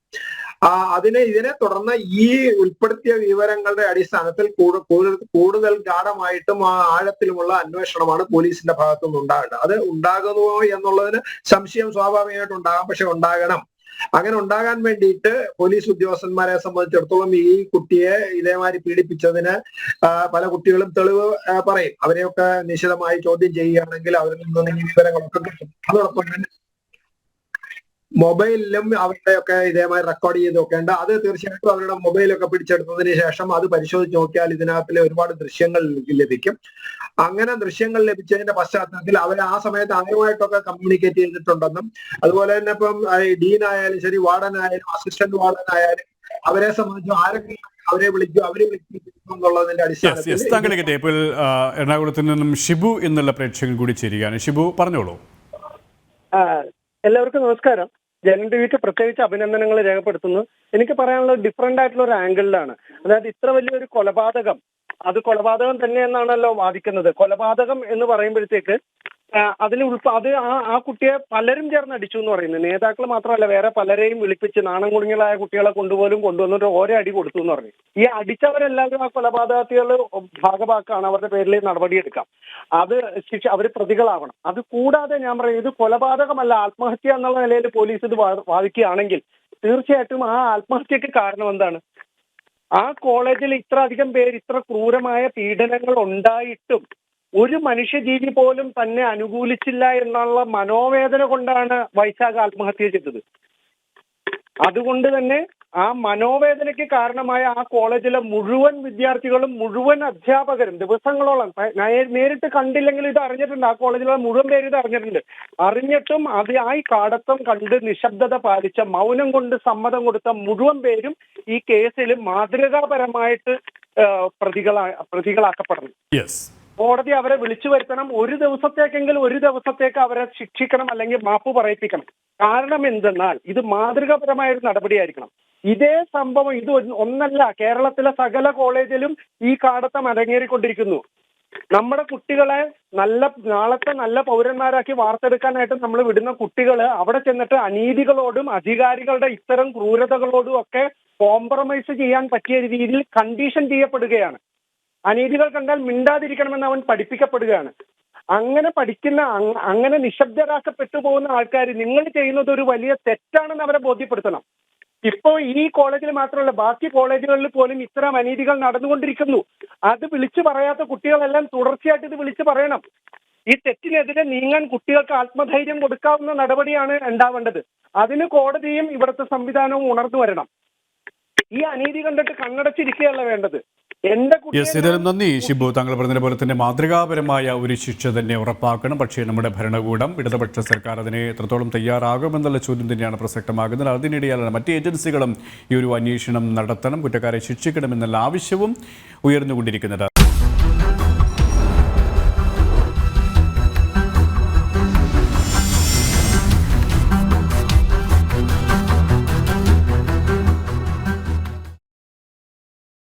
ആ അതിനെ ഇതിനെ തുടർന്ന് ഈ ഉൾപ്പെടുത്തിയ വിവരങ്ങളുടെ അടിസ്ഥാനത്തിൽ കൂടുതൽ കൂടുതൽ ഗാഠമായിട്ടും ആ ആഴത്തിലുമുള്ള അന്വേഷണമാണ് പോലീസിന്റെ ഭാഗത്തുനിന്ന് ഉണ്ടാകേണ്ടത് അത് ഉണ്ടാകുമോ എന്നുള്ളതിന് സംശയം സ്വാഭാവികമായിട്ട് ഉണ്ടാകാം. പക്ഷെ ഉണ്ടാകണം. അങ്ങനെ ഉണ്ടാകാൻ വേണ്ടിയിട്ട് പോലീസ് ഉദ്യോഗസ്ഥന്മാരെ സംബന്ധിച്ചിടത്തോളം ഈ കുട്ടിയെ ഇതേമാതിരി പീഡിപ്പിച്ചതിന് പല കുട്ടികളും തെളിവ് പറയും. അവരെയൊക്കെ നിശിതമായി ചോദ്യം ചെയ്യുകയാണെങ്കിൽ അവരിൽ നിന്ന് ഈ വിവരങ്ങളൊക്കെ കിട്ടും. അതോടൊപ്പം തന്നെ മൊബൈലിലും അവരുടെയൊക്കെ ഇതേമാതിരി റെക്കോർഡ് ചെയ്ത് നോക്കേണ്ട അത് തീർച്ചയായിട്ടും അവരുടെ മൊബൈലൊക്കെ പിടിച്ചെടുത്തതിന് ശേഷം അത് പരിശോധിച്ച് നോക്കിയാൽ ഇതിനകത്തിലെ ഒരുപാട് ദൃശ്യങ്ങൾ ലഭിക്കും. അങ്ങനെ ദൃശ്യങ്ങൾ ലഭിച്ചതിന്റെ പശ്ചാത്തലത്തിൽ അവർ ആ സമയത്ത് ആരുമായിട്ടൊക്കെ കമ്മ്യൂണിക്കേറ്റ് ചെയ്തിട്ടുണ്ടെന്നും അതുപോലെ തന്നെ ഇപ്പം ഡീൻ ആയാലും ശരി വാർഡൻ ആയാലും അസിസ്റ്റന്റ് വാർഡൻ ആയാലും അവരെ സംബന്ധിച്ച് ആരെങ്കിലും അവരെ വിളിക്കും അവരെ വിളിക്കും എന്നുള്ളതിന്റെ അടിസ്ഥാനത്തിൽ ഇപ്പോൾ എറണാകുളത്ത് നിന്നും ഷിബു എന്നുള്ള പ്രേക്ഷകൻ കൂടി ചേരുകയാണ്. ഷിബു പറഞ്ഞോളൂ. എല്ലാവർക്കും നമസ്കാരം. ജനൻ പ്രത്യേകിച്ച് അഭിനന്ദനങ്ങൾ രേഖപ്പെടുത്തുന്നു. എനിക്ക് പറയാനുള്ള ഡിഫറെന്റ് ആയിട്ടുള്ള ഒരു ആംഗിളിലാണ് അതായത് ഇത്ര വലിയൊരു കൊലപാതകം അത് കൊലപാതകം തന്നെയെന്നാണല്ലോ വാദിക്കുന്നത്. കൊലപാതകം എന്ന് പറയുമ്പോഴത്തേക്ക് അതിൽ ഉൾപ്പ അത് ആ ആ കുട്ടിയെ പലരും ചേർന്ന് അടിച്ചു എന്ന് പറയുന്നത് നേതാക്കൾ മാത്രമല്ല വേറെ പലരെയും വിളിപ്പിച്ച് നാണം കുടുങ്ങികളായ കുട്ടികളെ കൊണ്ടുപോലും കൊണ്ടുവന്നിട്ട് ഓരോ അടി കൊടുത്തു എന്ന് പറഞ്ഞു. ഈ അടിച്ചവരെല്ലാവരും ആ കൊലപാതകത്തികൾ ഭാഗമാക്കാണ് അവരുടെ പേരിൽ നടപടിയെടുക്കാം അത് ശിക്ഷ അവർ പ്രതികളാവണം. അത് കൂടാതെ ഞാൻ പറയും ഇത് കൊലപാതകമല്ല ആത്മഹത്യ എന്നുള്ള നിലയിൽ പോലീസ് ഇത് വാദിക്കുകയാണെങ്കിൽ തീർച്ചയായിട്ടും ആ ആത്മഹത്യക്ക് കാരണം എന്താണ്? ആ കോളേജിൽ ഇത്ര അധികം പേര് ഇത്ര ക്രൂരമായ പീഡനങ്ങൾ ഉണ്ടായിട്ടും ഒരു മനുഷ്യജീവി പോലും തന്നെ അനുകൂലിച്ചില്ല എന്നുള്ള മനോവേദന കൊണ്ടാണ് വൈശാഖ ആത്മഹത്യ ചെയ്തത്. അതുകൊണ്ട് തന്നെ ആ മനോവേദനയ്ക്ക് കാരണമായ ആ കോളേജിലെ മുഴുവൻ വിദ്യാർത്ഥികളും മുഴുവൻ അധ്യാപകരും ദിവസങ്ങളോളം നേരിട്ട് കണ്ടില്ലെങ്കിൽ ഇത് അറിഞ്ഞിട്ടുണ്ട്. ആ കോളേജിലെ മുഴുവൻ പേര് ഇത് അറിഞ്ഞിട്ടുണ്ട്. അറിഞ്ഞിട്ടും അത് ആ കാടത്തം കണ്ട് നിശബ്ദത പാലിച്ച മൗനം കൊണ്ട് സമ്മതം കൊടുത്ത മുഴുവൻ പേരും ഈ കേസിൽ മാതൃകാപരമായിട്ട് പ്രതികളാ പ്രതികളാക്കപ്പെടുന്നു. കോടതി അവരെ വിളിച്ചു വരുത്തണം. ഒരു ദിവസത്തേക്കെങ്കിലും ഒരു ദിവസത്തേക്ക് അവരെ ശിക്ഷിക്കണം അല്ലെങ്കിൽ മാപ്പ് പറയിപ്പിക്കണം. കാരണം എന്തെന്നാൽ ഇത് മാതൃകാപരമായ ഒരു നടപടിയായിരിക്കണം. ഇതേ സംഭവം ഇത് ഒന്നല്ല കേരളത്തിലെ സകല കോളേജിലും ഈ കാടത്തം അരങ്ങേറിക്കൊണ്ടിരിക്കുന്നു. നമ്മുടെ കുട്ടികളെ നല്ല നാളത്തെ നല്ല പൗരന്മാരാക്കി വാർത്തെടുക്കാനായിട്ട് നമ്മൾ വിടുന്ന കുട്ടികൾ അവിടെ ചെന്നിട്ട് അനീതികളോടും അധികാരികളുടെ ഇത്തരം ക്രൂരതകളോടും ഒക്കെ കോംപ്രമൈസ് ചെയ്യാൻ പറ്റിയ രീതിയിൽ കണ്ടീഷൻ ചെയ്യപ്പെടുകയാണ്. അനീതികൾ കണ്ടാൽ മിണ്ടാതിരിക്കണമെന്ന് അവൻ പഠിപ്പിക്കപ്പെടുകയാണ്. അങ്ങനെ പഠിക്കുന്ന അങ്ങനെ നിശബ്ദരാക്കപ്പെട്ടു പോകുന്ന ആൾക്കാർ നിങ്ങൾ ചെയ്യുന്നത് ഒരു വലിയ തെറ്റാണെന്ന് അവരെ ബോധ്യപ്പെടുത്തണം. ഇപ്പോ ഈ കോളേജിൽ മാത്രമല്ല ബാക്കി കോളേജുകളിൽ പോലും ഇത്തരം അനീതികൾ നടന്നുകൊണ്ടിരിക്കുന്നു. അത് വിളിച്ചു പറയാത്ത കുട്ടികളെല്ലാം തുടർച്ചയായിട്ട് ഇത് വിളിച്ചു പറയണം. ഈ തെറ്റിനെതിരെ നീങ്ങാൻ കുട്ടികൾക്ക് ആത്മധൈര്യം കൊടുക്കാവുന്ന നടപടിയാണ് ഉണ്ടാവേണ്ടത്. അതിന് കോടതിയും ഇവിടുത്തെ സംവിധാനവും ഉണർന്നു വരണം. ഈ അനീതി കണ്ടിട്ട് കണ്ണടച്ചിരിക്കുകയല്ല വേണ്ടത്. എന്റെ യെസ് കുട്ടിയെ ഇതിലും നന്ദി. ഷിബു താങ്കൾ പറഞ്ഞതുപോലെ തന്നെ മാതൃകാപരമായ ഒരു ശിക്ഷ തന്നെ ഉറപ്പാക്കണം. പക്ഷേ നമ്മുടെ ഭരണകൂടം ഇടതുപക്ഷ സർക്കാർ അതിനെ എത്രത്തോളം തയ്യാറാകുമെന്നുള്ള ചോദ്യം തന്നെയാണ് പ്രസക്തമാകുന്നത്. അതിനിടെയാണ് മറ്റ് ഏജൻസികളും ഈ ഒരു അന്വേഷണം നടത്തണം കുറ്റക്കാരെ ശിക്ഷിക്കണമെന്നുള്ള ആവശ്യവും ഉയർന്നുകൊണ്ടിരിക്കുന്നത്.